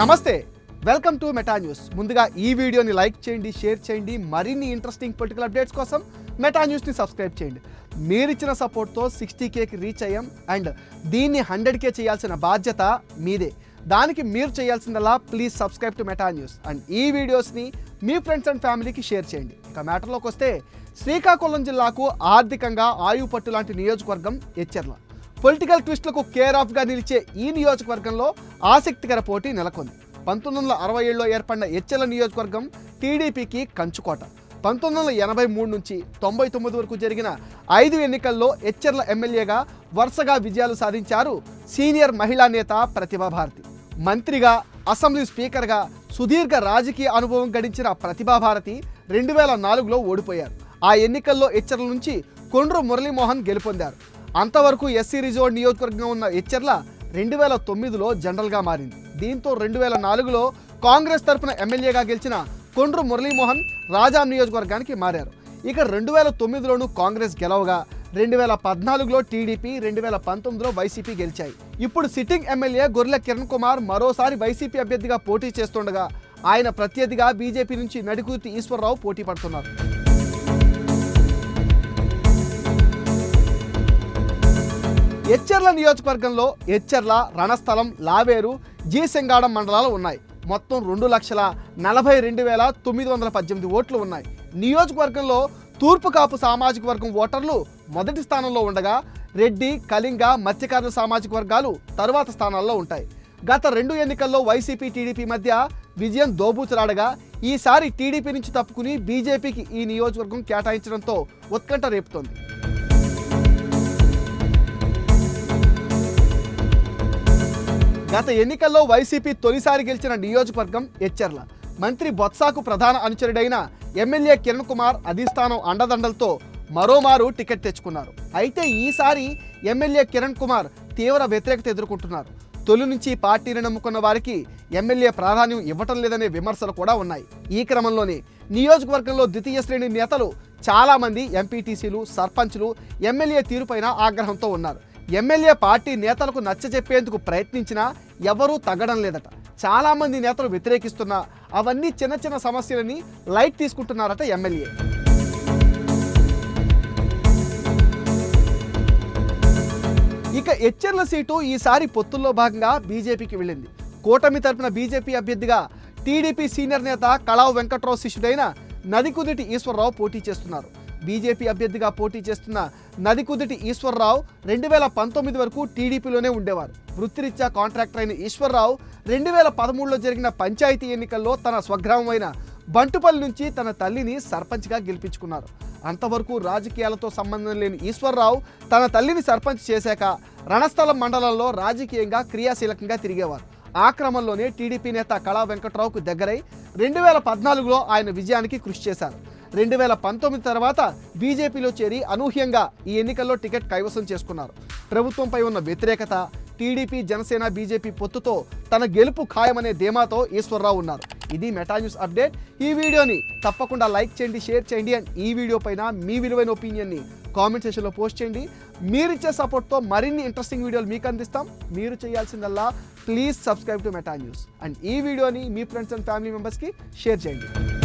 నమస్తే welcome to Meta news. ముందుగా ఈ వీడియోని లైక్ చేయండి షేర్ చేయండి మరిన్ని ఇంట్రెస్టింగ్ పొలిటికల్ అప్డేట్స్ కోసం మెటా న్యూస్ని సబ్స్క్రైబ్ చేయండి. మీరిచ్చిన సపోర్ట్తో సిక్స్టీ కేకి రీచ్ అయ్యాం అండ్ దీన్ని హండ్రెడ్ కే చేయాల్సిన బాధ్యత మీదే. దానికి మీరు చేయాల్సిందల్లా please subscribe to Meta News and ఈ వీడియోస్ని మీ ఫ్రెండ్స్ అండ్ ఫ్యామిలీకి షేర్ చేయండి. ఇక మ్యాటర్లోకి వస్తే శ్రీకాకుళం జిల్లాకు ఆర్థికంగా ఆయుపట్టు లాంటి నియోజకవర్గం ఎచ్చెర్ల. పొలిటికల్ ట్విస్టులకు కేర్ ఆఫ్గా నిలిచే ఈ నియోజకవర్గంలో ఆసక్తికర పోటీ నెలకొంది. పంతొమ్మిది వందల అరవై ఏడులో ఏర్పడిన ఎచ్చెల నియోజకవర్గం టీడీపీకి కంచుకోట. పంతొమ్మిది వందల ఎనభై మూడు నుంచి తొంభై తొమ్మిది వరకు జరిగిన ఐదు ఎన్నికల్లో ఎచ్చెర్ల ఎమ్మెల్యేగా వరుసగా విజయాలు సాధించారు సీనియర్ మహిళా నేత ప్రతిభాభారతి మంత్రిగా అసెంబ్లీ స్పీకర్గా సుదీర్ఘ రాజకీయ అనుభవం గడించిన ప్రతిభాభారతి రెండు వేల నాలుగులో ఓడిపోయారు. ఆ ఎన్నికల్లో హెచ్చర్ల నుంచి కొండ్రు మురళీమోహన్ గెలుపొందారు. అంతవరకు ఎస్సీ రిజర్వ్ నియోజకవర్గం ఉన్న ఎచ్చెర్ల రెండు వేల తొమ్మిదిలో జనరల్గా మారింది. దీంతో రెండు వేల నాలుగులో కాంగ్రెస్ తరపున ఎమ్మెల్యేగా గెలిచిన కొండ్రు మురళీమోహన్ రాజాం నియోజకవర్గానికి మారారు. ఇక రెండు వేల తొమ్మిదిలోనూ కాంగ్రెస్ గెలవగా రెండు వేల పద్నాలుగులో టీడీపీ రెండు వేల పంతొమ్మిదిలో వైసీపీ గెలిచాయి. ఇప్పుడు సిట్టింగ్ ఎమ్మెల్యే గొర్రెల కిరణ్ కుమార్ మరోసారి వైసీపీ అభ్యర్థిగా పోటీ చేస్తుండగా ఆయన ప్రత్యర్థిగా బీజేపీ నుంచి నడికూర్తి ఈశ్వరరావు పోటీ పడుతున్నారు. ఎచ్చెర్ల నియోజకవర్గంలో ఎచ్చెర్ల రణస్థలం లావేరు జీసెంగాడం మండలాలు ఉన్నాయి. మొత్తం రెండు లక్షల నలభై రెండు వేల తొమ్మిది వందల పద్దెనిమిది ఓట్లు ఉన్నాయి. నియోజకవర్గంలో తూర్పు కాపు సామాజిక వర్గం ఓటర్లు మొదటి స్థానంలో ఉండగా రెడ్డి కళింగ మత్స్యకారుల సామాజిక వర్గాలు తరువాత స్థానాల్లో ఉంటాయి. గత రెండు ఎన్నికల్లో వైసీపీ టీడీపీ మధ్య విజయం దోబూచులాడగా ఈసారి టీడీపీ నుంచి తప్పుకుని బీజేపీకి ఈ నియోజకవర్గం కేటాయించడంతో ఉత్కంఠ రేపుతోంది. గత ఎన్నికల్లో వైసీపీ తొలిసారి గెలిచిన నియోజకవర్గం ఎచ్చెర్ల. మంత్రి బొత్సాకు ప్రధాన అనుచరుడైన ఎమ్మెల్యే కిరణ్ కుమార్ అధిష్టానం అండదండలతో మరోమారు టికెట్ తెచ్చుకున్నారు. అయితే ఈసారి ఎమ్మెల్యే కిరణ్ కుమార్ తీవ్ర వ్యతిరేకత ఎదుర్కొంటున్నారు. తొలి నుంచి పార్టీని నమ్ముకున్న వారికి ఎమ్మెల్యే ప్రాధాన్యం ఇవ్వటం లేదనే విమర్శలు కూడా ఉన్నాయి. ఈ క్రమంలోనే నియోజకవర్గంలో ద్వితీయ శ్రేణి నేతలు చాలామంది ఎంపీటీసీలు సర్పంచ్లు ఎమ్మెల్యే తీరుపైన ఆగ్రహంతో ఉన్నారు. ఎమ్మెల్యే పార్టీ నేతలకు నచ్చజెప్పేందుకు ప్రయత్నించినా ఎవరూ తగ్గడం లేదట. చాలామంది నేతలు వ్యతిరేకిస్తున్నా అవన్నీ చిన్న చిన్న సమస్యలని లైట్ తీసుకుంటున్నారట ఎమ్మెల్యే. ఇక ఎచ్చెర్ల సీటు ఈసారి పొత్తుల్లో భాగంగా బీజేపీకి వెళ్ళింది. కూటమి తరపున బీజేపీ అభ్యర్థిగా టీడీపీ సీనియర్ నేత కళావు వెంకట్రావు శిష్యుడైన నదికుదిటి ఈశ్వరరావు పోటీ చేస్తున్నారు. బీజేపీ అభ్యర్థిగా పోటీ చేస్తున్న నదికుదుటి ఈశ్వరరావు రెండు వేల పంతొమ్మిది వరకు టీడీపీలోనే ఉండేవారు. వృత్తిరీత్యా కాంట్రాక్టర్ అయిన ఈశ్వరరావు రెండు వేల పదమూడులో జరిగిన పంచాయతీ ఎన్నికల్లో తన స్వగ్రామమైన బంటుపల్లి నుంచి తన తల్లిని సర్పంచ్గా గెలిపించుకున్నారు. అంతవరకు రాజకీయాలతో సంబంధం లేని ఈశ్వరరావు తన తల్లిని సర్పంచ్ చేశాక రణస్థలం మండలంలో రాజకీయంగా క్రియాశీలకంగా తిరిగేవారు. ఆ క్రమంలోనే టీడీపీ నేత కళా వెంకట్రావుకు దగ్గరై రెండు వేల పద్నాలుగులో ఆయన విజయానికి కృషి చేశారు. రెండు వేల పంతొమ్మిది తర్వాత బీజేపీలో చేరి అనూహ్యంగా ఈ ఎన్నికల్లో టికెట్ కైవసం చేసుకున్నారు. ప్రభుత్వంపై ఉన్న వ్యతిరేకత టీడీపీ జనసేన బీజేపీ పొత్తుతో తన గెలుపు ఖాయమనే ధీమాతో ఈశ్వరరావు ఉన్నారు. ఇది మెటా న్యూస్ అప్డేట్. ఈ వీడియోని తప్పకుండా లైక్ చేయండి షేర్ చేయండి అండ్ ఈ వీడియో పైన మీ విలువైన ఒపీనియన్ని కామెంట్ సెషన్లో పోస్ట్ చేయండి. మీరిచ్చే సపోర్ట్తో మరిన్ని ఇంట్రెస్టింగ్ వీడియోలు మీకు అందిస్తాం. మీరు చేయాల్సిందల్లా please subscribe to Meta News. And ఈ వీడియోని మీ ఫ్రెండ్స్ అండ్ ఫ్యామిలీ మెంబర్స్కి షేర్ చేయండి.